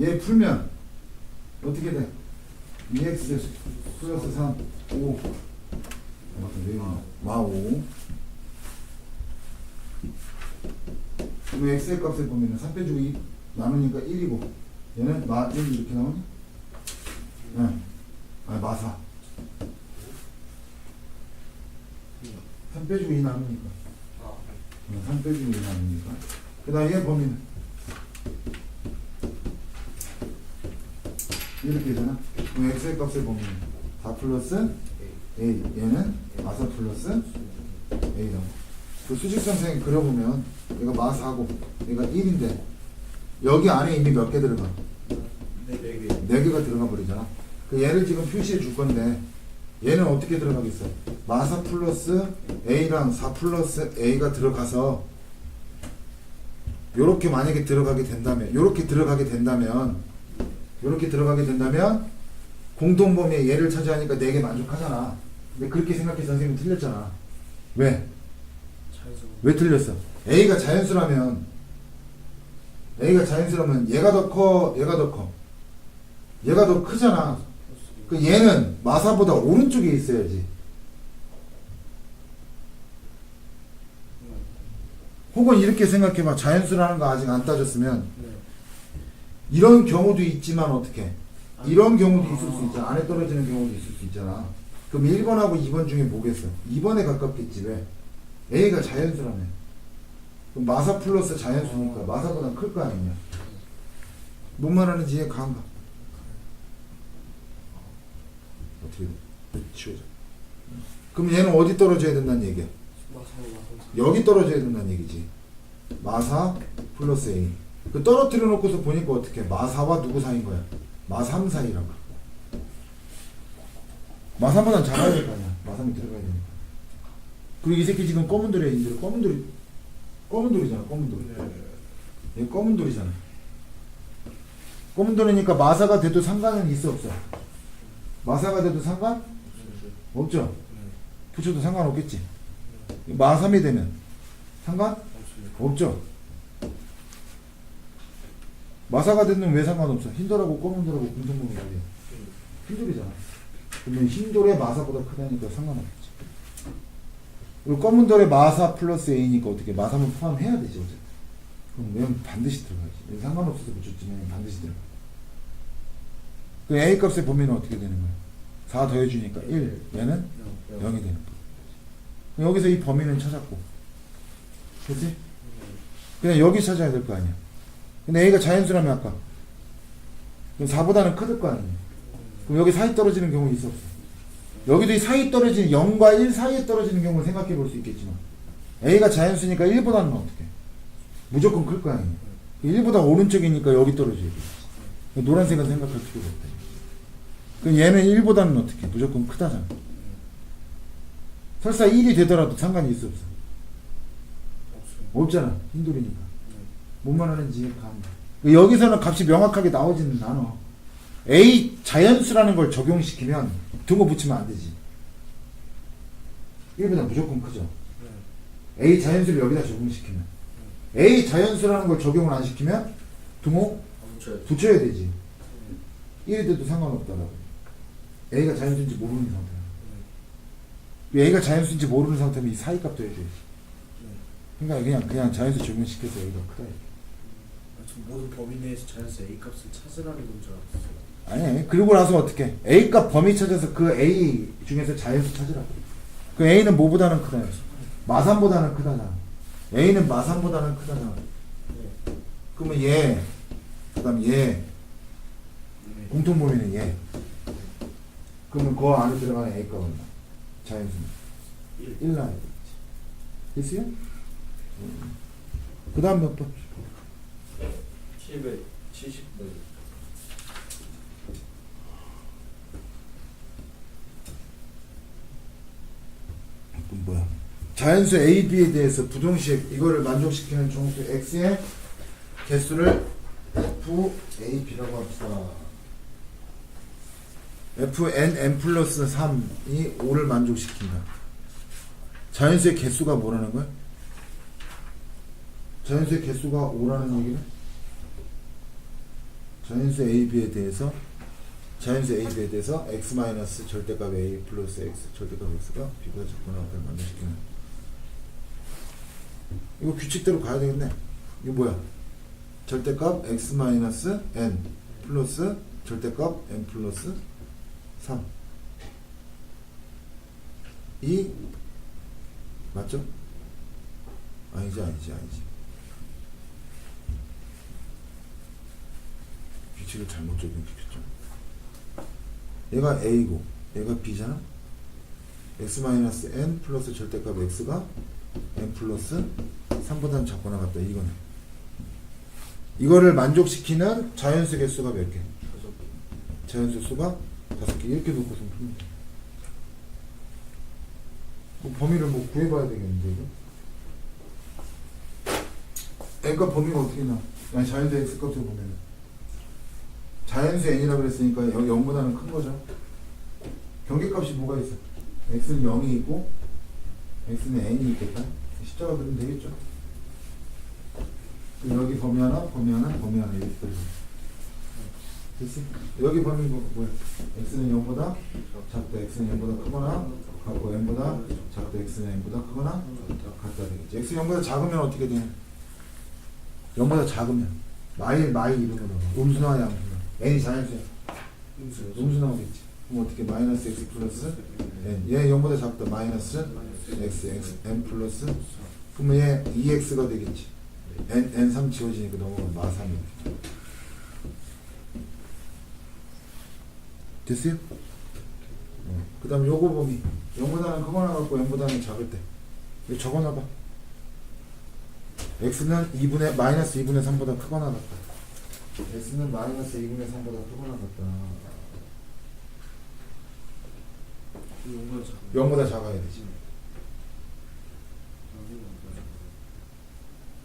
얘 풀면 어떻게 돼? 2x 플러스 3, 5. 마 5. 그리고 x의 값을 보면 3 빼주고 2 나누니까 1이고 얘는 마 1 이렇게 나오니? 응. 아니 마 4. 3 빼주고 2 나누니까. 아, 3 빼주고 2 나누니까. 그 다음에 얘 범위는 이렇게 되잖아. 그럼 x의 값을 보면 4 플러스 a 얘는 마사 플러스 a라고. 그 수직선 생 그려보면 얘가 마사고 얘가 1인데 여기 안에 이미 몇 개 들어가? 네, 네 개. 4개가 들어가 버리잖아. 그 얘를 지금 표시해 줄 건데 얘는 어떻게 들어가겠어? 마사 플러스 a랑 4 플러스 a가 들어가서 요렇게 만약에 들어가게 된다면 요렇게 들어가게 된다면 요렇게 들어가게 된다면 공통범위의 얘를 차지하니까 4개 만족하잖아. 근데 그렇게 생각해 선생님 틀렸잖아. 왜? 자연스러워. 왜 틀렸어? A가 자연수라면 A가 자연수라면 얘가 더 커, 얘가 더 커. 얘가 더 크잖아. 그 얘는 마사보다 오른쪽에 있어야지. 혹은 이렇게 생각해봐. 자연수라는 거 아직 안 따졌으면 네. 이런 경우도 있지만 어떻게? 이런 경우도 있을 수 있잖아. 안에 떨어지는 경우도 있을 수 있잖아. 그럼 1번하고 2번 중에 뭐겠어? 2번에 가깝겠지 왜? A가 자연수라며. 그럼 마사 플러스 자연수니까 마사보다 클 거 아니냐? 뭔 말하는지 이해 가안 가? 어떻게 돼? 치우자. 그럼 얘는 어디 떨어져야 된다는 얘기야? 여기 떨어져야 된다는 얘기지. 마사 플러스 A. 그 떨어뜨려 놓고서 보니까 어떻게? 마사와 누구 사이인 거야? 마삼 사이라고. 마삼보단 작아야 될 거 아니야. 마삼이 들어가야 되니까. 그리고 이 새끼 지금 검은 돌에 있는데 검은 돌이 검은 돌이잖아. 검은 돌. 얘 검은 돌이잖아. 검은 돌이니까 마사가 돼도 상관은 있어 없어? 마사가 돼도 상관 없죠. 붙여도 상관없겠지. 마삼이 되면 상관 없죠. 마사가 되면 왜 상관없어? 흰돌하고 검은돌하고 공통분이 어디야? 흰돌이잖아. 그러면 흰돌의 마사보다 크다니까 상관없지. 그리고 검은돌의 마사 플러스 A니까 어떻게 마사는 포함해야 되지 어쨌든. 그럼 얘는 반드시 들어가야지. 상관없어서 붙였지만 얘는 반드시 들어가. 그 A 값의 범위는 어떻게 되는 거야? 4 더해주니까 1. 얘는 0이 되는 거야. 여기서 이 범위는 찾았고. 그렇지? 그냥 여기 찾아야 될 거 아니야. 근데 A가 자연수라면 아까. 그럼 4보다는 클거 아니야. 그럼 여기 사이 떨어지는 경우 있어 없어? 여기도 이 사이 떨어지는 0과 1 사이에 떨어지는 경우를 생각해 볼 수 있겠지만 A가 자연수니까 1보다는 어떻게? 무조건 클 거 아니야. 1보다 오른쪽이니까 여기 떨어져야 돼. 노란색은 생각할 필요가 없다. 그럼 얘는 1보다는 어떻게? 무조건 크다잖아. 설사 1이 되더라도 상관이 있어 없어? 없잖아. 흰돌이니까. 뭔 말하는지 이해가 안 돼. 여기서는 값이 명확하게 나오지는 않아. A 자연수라는 걸 적용시키면 등호 붙이면 안 되지. 1보다 무조건 크죠. A 자연수를 여기다 적용시키면. A 자연수라는 걸 적용을 안 시키면 등호 붙여야 되지. 1이 돼도 상관없다라고. A가 자연수인지 모르는 상태야. A가 자연수인지 모르는 상태면 이 사이 값도 해줘야지. 그러니까 그냥 그냥 자연수 적용시켜서 A가 크다. 이렇게. 모든 범위 내에서 자연스 A 값을 찾으라는 건줄 알았어요. 아니 그리고 나서 어떻게 A 값 범위 찾아서 그 A 중에서 자연수 찾으라고 그 A는 뭐보다는 크다 마산보다는 크다잖아 A는 마산보다는 크다잖아 네. 그러면 얘 그다음 얘 네. 공통 범위는 얘 그러면 그 안에 들어가는 A 값은 자연수는 1. 1 나야 되겠지 됐어요? 그 다음 몇 번? 770. 그럼 뭐야? 자연수 A, B에 대해서 부동식 이거를 만족시키는 정수 X의 개수를 F, A, B라고 합시다. F, N, N 플러스 3이 5를 만족시킨다. 자연수의 개수가 뭐라는 거야? 자연수의 개수가 5라는 얘기는? 자연수 AB에 대해서 자연수 AB에 대해서 x 마이너스 절대값 A 플러스 x 절대값 x가 B보다 작거나 같다를 만족시키는. 이거 규칙대로 가야 되겠네. 이거 뭐야? 절대값 x 마이너스 n 플러스 절대값 n 플러스 3이 맞죠? 아니지 아니지 아니지 규칙을 잘못 적용시켰죠 얘가 A고 얘가 B잖아 x 마이너스 n 플러스 절대값 x가 n 플러스 3보다는 작거나 같다 이거네 이거를 만족시키는 자연수 개수가 몇 개? 자연수 수가 다섯 개 이렇게 푸면 돼. 그 범위를 뭐 구해봐야 되겠는데 이거? n과 범위가 어떻게 나? 아니 자연수 x 값을 보면은 자연수 n이라고 그랬으니까 여기 0보다는 큰 거죠. 경계값이 뭐가 있어? x는 0이 있고 x는 n이 있겠다. 십자가 그리면 되겠죠. 그럼 여기 범위 하나, 범위 하나, 범위 이렇게 그리면 됐어? 여기 범위 뭐, 뭐야? x는 0보다 작다, x는 0보다 크거나 같고 n보다 작다, x는 n보다 크거나 같다 되겠지. x 0보다 작으면 어떻게 돼? 0보다 작으면 마일 마일 이런 거 넣어. 음수나 양수나 n이 자연수야. 음수. 음수 나오겠지. 그럼 어떻게 마이너스 x 플러스 n 얘 0보다 작다 마이너스 x x n 플러스 그러면 얘 2x가 되겠지. n n 3 지워지니까 넘어가면 마 3이 됐어요? 어. 그 다음 요거 범위 0보다는 크거나 같고 n보다는 작을 때 이거 적어놔봐 x는 2분의 마이너스 2분의 3보다 크거나 같다 x는 마이너스 2분의 3보다 크거나 같다. 이거보다 작아. 0보다 작아야 되지.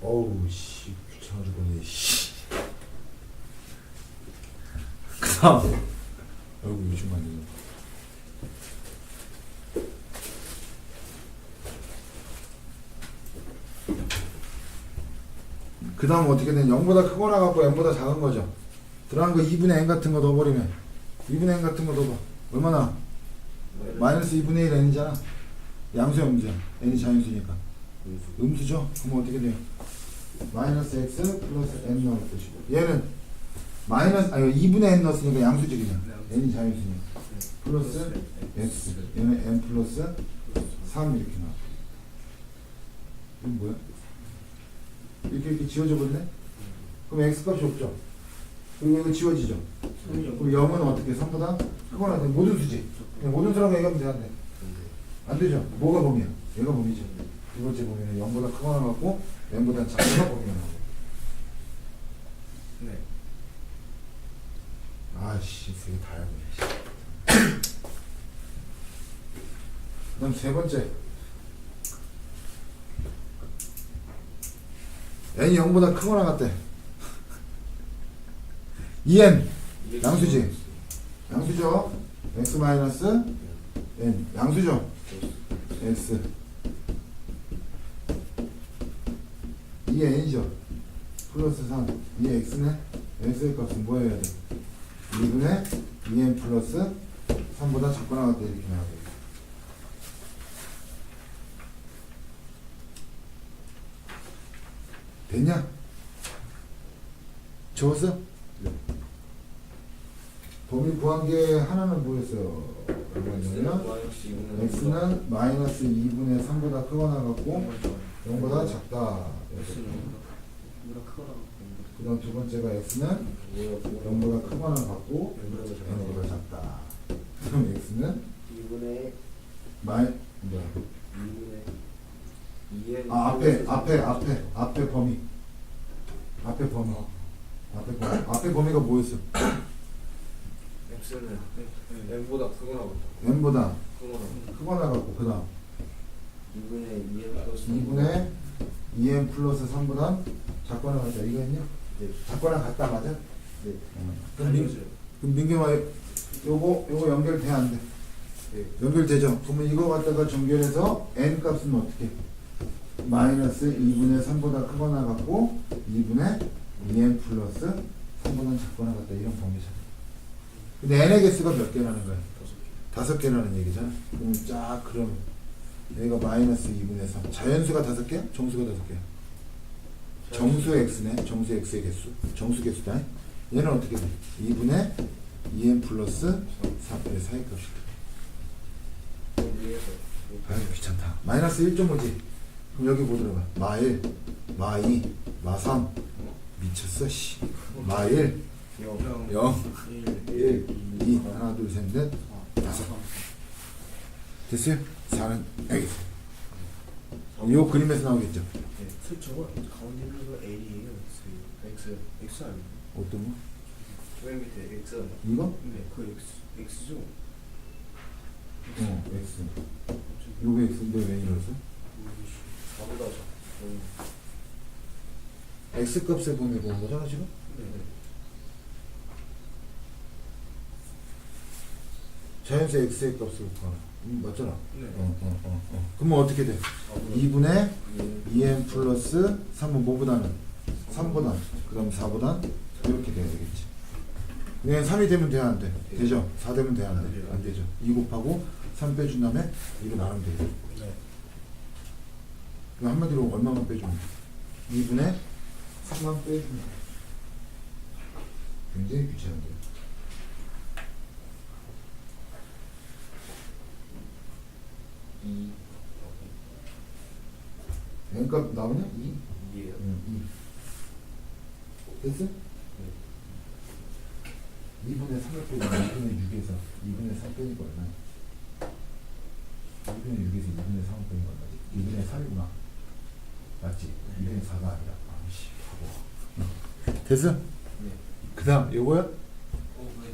어우 씨 귀찮아 죽겠네 씨. 그 다음 아이고 요즘 안되 그 다음 어떻게 되냐 0보다 크거나 갖고 n보다 작은 거죠. 들어간 거 2분의 n 같은 거 넣어버리면 2분의 n 같은 거 넣어봐. 얼마나? 마이너스 2분의 1 n이잖아. 양수야 음수야 n이 자연수니까. 음수 죠? 그럼 어떻게 돼요? 마이너스 x 플러스 n 넣을 것이고. 얘는 마이너스 아니 2분의 n 넣었으니까 양수지 그냥. N이 자연수니까. 플러스 x. 얘는 n 플러스 3 이렇게 나와. 이건 뭐야? 이렇게 이렇게 지워져 버리네? 그럼 x 값이 없죠? 그리고 이거 지워지죠? 그럼 0은 어떻게 3보다 크거나 돼 모든 수지 그냥 모든 수라고 얘기하면 되는데 안 되죠? 뭐가 범위야? 얘가 범위죠 두 번째 범위는 0보다 크거나 같고 n보다 작거나 범위가 네. 아씨 되게 다양해 그 다음 세 번째 n이 0보다 크거나 같대 2n 양수지? 양수죠? x 마이너스 n 양수죠? x 2n이죠? 플러스 3이 x네? x의 값은 뭐 해야 돼? 2분의 2n 플러스 3보다 작거나 같다 이렇게 나와요 됐냐? 적었어? 범위 구한 게 하나는 뭐였어요? 얼마냐면 x는 마이너스 2분의 3보다 크거나 같고 0보다 작다 그 다음 두 번째가 x는 0보다 크거나 같고 n보다 작다 그럼 x는 2분의 마이 뭐야 2분의 2의 아 앞에 앞에 앞에 앞에 범위 앞에 범위 앞에 범위 앞에 범위가 뭐였어? x는 n보다 크거나 같다. n보다 크거나 크거나 같고 그 다음 2분의 2n 플러스 2분의 2n 플러스 3보다 작거나 같다 이거 했냐? 네. 작거나 같다 맞아? 네. 어. 그럼, 민, 아니죠. 그럼 민경아 요거 요거 연결돼 안 돼? 네. 연결되죠? 그러면 이거 갖다가 전결해서 n 값은 어떻게? 마이너스 2분의 3보다 크거나 같고 2분의 2n 플러스 3보다 작거나 같다 이런 범위잖아. 근데 n의 개수가 몇 개라는 거야? 다섯 개라는 얘기잖아. 그럼 쫙 그럼 여기가 마이너스 2분의 3. 자연수가 다섯 개야? 정수가 다섯 개야? 정수 x네. 정수 x의 개수. 정수 개수다. 얘는 어떻게 돼? 2분의 2n 플러스 4분의 4의 값이 돼. 위에서. 아유 귀찮다. 마이너스 1.5지. 그럼 여기 뭐 들어가? 마1, 마2, 마3. 미쳤어 씨. 마1, 영. 0, 1. 1, 2, 하나, 둘, 셋, 넷, 다섯. 됐어요? 4는 여기 있어요. 요 그림에서 나오겠죠? 네. 저 저거 가운데 있는 거 A예요. X. X. X 아니에요? 어떤 거? 맨 밑에 X. 이거? 네. 그 X. X죠. 어, X. 요게 X인데 왜 이러죠? 4보다 작고. X 값의 범위 보는 거잖아 지금? 네. 자연수 X의 값을 구하라. 음, 맞잖아. 네. 어, 어, 어, 어. 그러면 어떻게 돼? 2분의 2n 플러스 3은 뭐보다는? 3보다. 그 다음 4보다 이렇게 돼야 되겠지. 얘는 3이 되면 돼야 안 돼? 되죠? 4 되면 돼야 안 돼? 안 되죠. 2 곱하고 3 빼준 다음에 이거 나누면 되죠. 네. 그럼 한마디로 얼마만 빼주면 돼? 2분의 3만 빼주면 돼. 굉장히 귀찮은데요. 이. n값 나오냐? 2? 이에요. 응, 2. 됐어? 2분의 3을 빼고 2분의 6에서 2분의 3 빼니까 얼마야? 2분의 6에서 2분의 3을 빼니까 얼마지? 2분의 3이구나. 맞지? 2분의 4가 아니라. 아씨, 바보. 됐어? 네. 그 다음, 요거야? 어, 왜?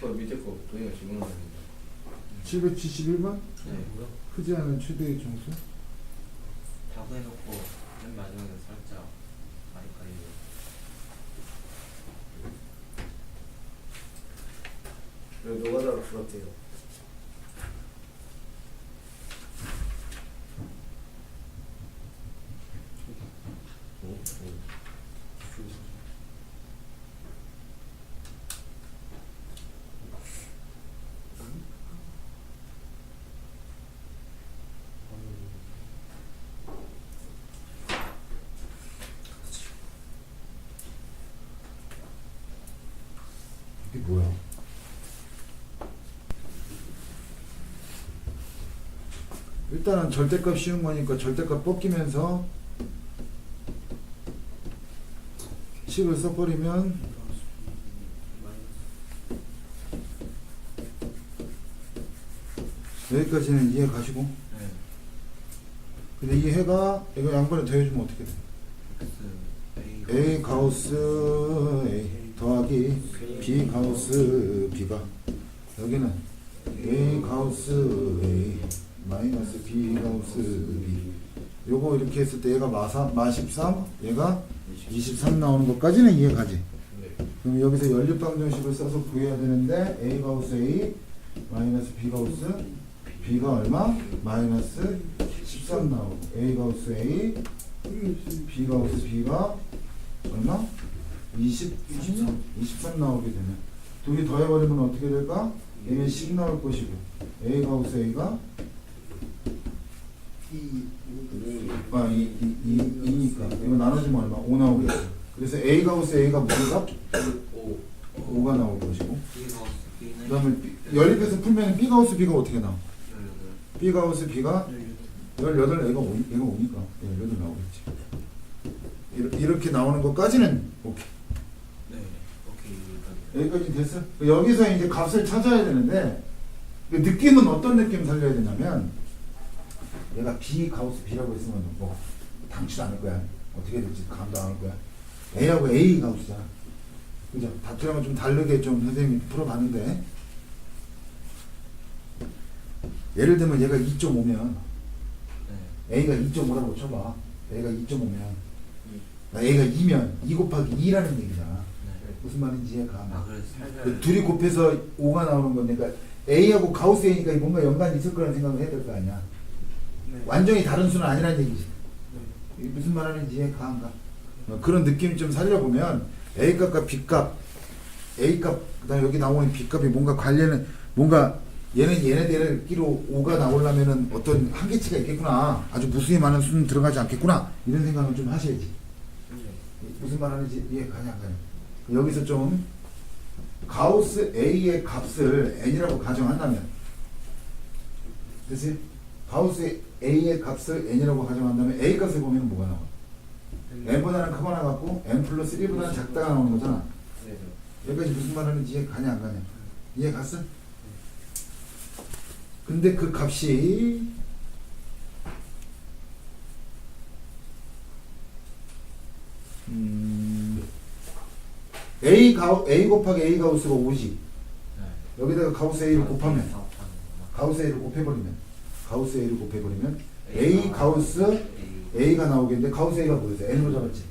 저 밑에 거 동이가 지금 나왔는데. 771만? 네. 뭐야? 크지 않은 최대의 정수? 다구 해놓고 맨 마지막에 살짝 아이카이. 왜 노가다로 불었대요? 이게 뭐야? 일단은 절대값 쉬운 거니까 절대값 벗기면서 10을 써버리면 여기까지는 이해 가시고 네. 근데 이 해가 이거 양변에 더해주면 어떻게 돼? A 가우스 A 더하기 B 가우스 B가 여기는 A 가우스 A 마이너스 B 가우스 B 요거 이렇게 했을 때 얘가 마사, 마 13 얘가 23 나오는 것까지는 이해 가지 네. 그럼 여기서 연립방정식을 써서 구해야 되는데 A 가 우스 A 마이너스 B 가 우스 B가 얼마? 마이너스 13 나오고 A 가 우스 A B 가 우스 B가 얼마? 20, 23? 23 나오게 되면 둘이 더해버리면 어떻게 될까? 얘는 10 나올 것이고 A 가 우스 A가 아, 이, 이, 이, 2니까 이거 나눠주면 얼마? 5 나오겠죠 그래서 A 가우스 A가 뭐가? O. 5가 나올 것이고 그 다음에 연립해서 풀면 B 가우스 B가 어떻게 나와? 18. B 가우스 B가 18 얘가 5, 얘가 5니까 18 나오겠지 이렇게, 나오는 것까지는 오케이 네. 오케이. 여기까지. 여기까지 됐어? 여기서 이제 값을 찾아야 되는데 그 느낌은 어떤 느낌 살려야 되냐면 얘가 B 가우스 B라고 했으면 뭐 당치도 않을 거야 어떻게 될지 감도 안 할 거야 A하고 A 가우스잖아 그죠? 다투랑은 좀 다르게 좀 선생님이 풀어봤는데 예를 들면 얘가 2.5면 네. A가 2.5라고 쳐봐 A가 2.5면 A가 2면 2 곱하기 2라는 얘기잖아 네. 무슨 말인지 이해가 안 아. 그 둘이 곱해서 5가 나오는 건데, 그러니까 A하고 가우스 A니까 뭔가 연관이 있을 거라는 생각을 해야 될 거 아니야. 네. 완전히 다른 수는 아니라는 얘기지. 이게 무슨 말 하는지 이해가 안 가. 어, 그런 느낌 좀 살려보면 A 값과 B 값, A 값, 그다음에 여기 나오는 B 값이 뭔가 관련은 뭔가 얘는 얘네들끼리 5가 나오려면은 어떤 한계치가 있겠구나. 아주 무수히 많은 수는 들어가지 않겠구나. 이런 생각을 좀 하셔야지. 무슨 말 하는지 이해 가냐 안 가냐. 여기서 좀 가우스 A의 값을 n이라고 가정한다면 됐어요? 가우스 A의 값을 n이라고 가정한다면 A 값을 보면 뭐가 나와? n보다는 크거나 같고 n 플러스 1보다는 작다가 나오는 거잖아. 네. 여기까지 무슨 말 하는지 이해 가냐 안 가냐? 이해 갔어? 근데 그 값이 음, A 가 A 곱하기 A 가우스가 5지. 여기다가 가우스 A를 곱하면 가우스 A를 곱해버리면 가우스 A를 곱해버리면 A 가우스 A가 나오겠는데 가우스 A가 뭐였어? N으로 잡았지.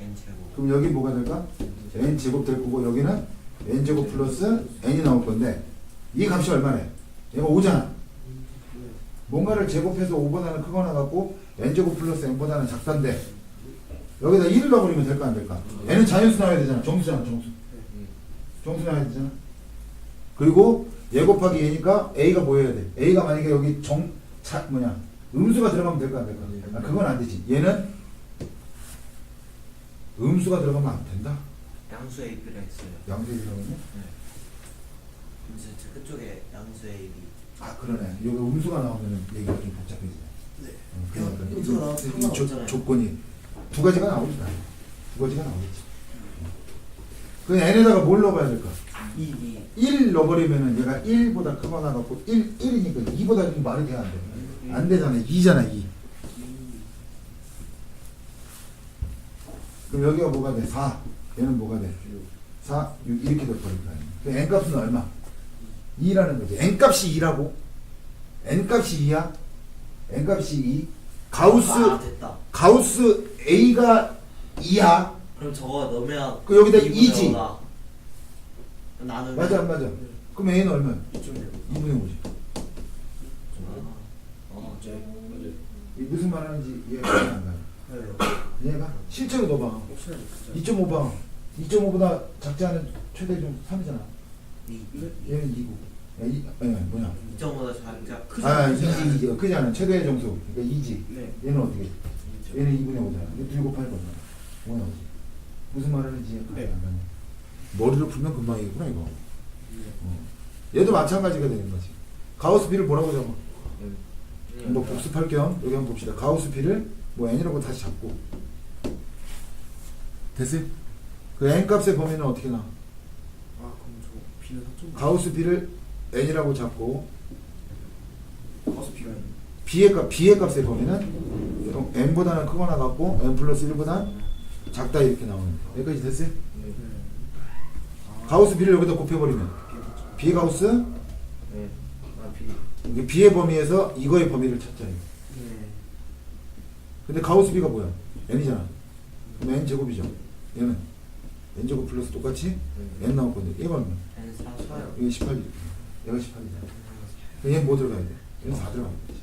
n 제곱 그럼 여기 뭐가 될까? n 제곱 될 거고 여기는 n 제곱 플러스 n이 나올 건데 이 값이 얼마래? 얘가 5잖아. 뭔가를 제곱해서 5보다는 크거나 같고 n 제곱 플러스 n보다는 작단데 여기다 1을 넣어버리면 될까 안 될까? n은 자연수 나와야 되잖아. 정수잖아 정수. 정수 나와야 되잖아. 그리고 얘 곱하기 얘니까 a가 뭐 해야 돼? a가 만약에 여기 정, 차, 뭐냐 음수가 들어가면 될까 안 될까? 아, 그건 안 되지. 얘는 음수가 들어가면 안 된다. 양수 AB를 했어요 양수에 들어가면? 그래서 저 그쪽에 양수 AB 아 그러네. 여기 음수가 나오면 얘기가 좀 복잡해지네. 네. 어, 그냥 그러네. 음수가 이 조-. 조건이 두 가지가 나오지 않아요. 두 가지가 나오겠지. 그 n에다가 뭘 넣어봐야 될까? 2 2 1 넣어버리면은 얘가 1보다 크거나 갖고 1, 1이니까 2보다 좀 말이 돼야 안 돼. 안 되잖아. 2잖아 2. 그럼 여기가 뭐가 돼? 4. 얘는 뭐가 돼? 4, 6 이렇게 될 거니까. 그 n 값은 얼마? 2라는 거지. n 값이 2라고? n 값이 2야? n 값이 2. 가우스 아 됐다 가우스 A가 2야. 그럼 저거 넣으면 그 여기다 2분의 2지. 5다. 나누면 맞아 안 맞아? 그럼 A는 얼마? 2.0 2분의 5지. 아, 어. 이제 맞아요. 이 무슨 말 하는지 이해가 안 가요. 네. 이해가? 실제로 넣어봐. 혹시나 그죠? 2.5봐. 2.5보다 작지 않은 최대 중 3이잖아. 이 얘는 2고. 야, 이, 아니, 아니, 뭐냐? 2.5다 작자 크지 아, 않지 2지, 2지. 크지 않은 최대의 정수. 그러니까 2지. 네. 얘는 어떻게? 얘는 2분의 5잖아. 이거 들고 팔 거잖아. 뭐야? 무슨 말 하는지 이해가 네. 안 가네. 머리를 풀면 금방이겠구나, 이거. 네. 어. 얘도 마찬가지가 되는 거지. 가우스 비를 뭐라고 잡아? 뭐 복습할 겸 여기 한번 봅시다. 가우스 비를 뭐 n이라고 다시 잡고 됐어요? 그 n 값의 범위는 어떻게 나와? 아 그럼 저 B는 4.5 가우스 비를 n이라고 잡고 가서 B가 있는 b의 값 b의 값의 범위는 n보다는 크거나 같고 n 플러스 1보다 작다 이렇게 나오는 거. 여기까지 됐어요? 네. 가우스 비를 여기다 곱해버리면 b 가우스 네. 아, B. 이게 b의 범위에서 이거의 범위를 찾자. 이거. 네. 근데 가우스 비가 뭐야? n이잖아. 그럼 n 제곱이죠. 얘는 n 제곱 플러스 똑같이 n 나올 건데 얘가 얼마? n 4 4요 이게 18, 얘가 18이잖아. 얘는 뭐 들어가야 돼? 얘는 4 들어가야 돼.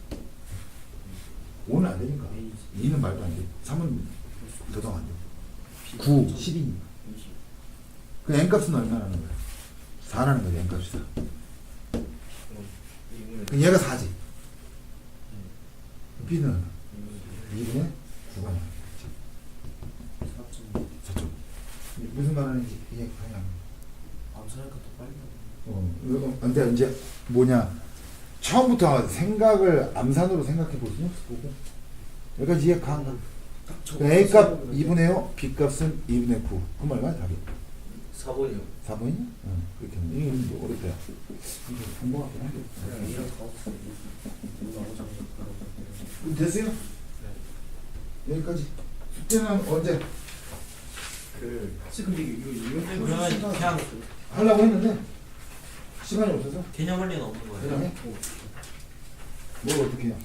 5는 안 되니까. 2는 말도 안 돼. 3은 더더안 돼. 9, 10이니까. 그 n 값은 얼마라는 거야? 4라는 거지, n 값이 4. 그럼 얘가 4지. b는 얼마? 2분의 9가 나와. 4.5 4점. 무슨 말 하는지 이해 가냐? 암산하니까 더 빨리. 어, 근데 이제 뭐냐 처음부터 생각을 암산으로 생각해 볼 수는 없어 보고 여기까지 이해 가? 딱 저- 그 A 값 2분의 5, B 값은 2분의 9 그럼 얼마야 답이? 4번이요. 4번이냐? 응 그렇게 하면 이거 뭐 어렵다 이거 그냥 나오자마자 바로 그럼 됐어요? 여기까지 숙제는 언제? 그 혹시 근데 이거 이거 그러면 그냥 하려고 했는데 시간이 없어서 개념 원리는 없는 거예요 그냥 해? 뭘 어떻게 해요?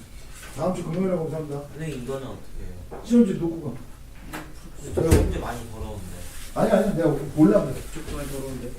다음 주 금요일하고 감사합니다 선생님 이거는 어떻게 해요? 시험지 놓고 가 문제 많이 더러운데 아니 아니 내가 올라 그래 조금 많이 더러운데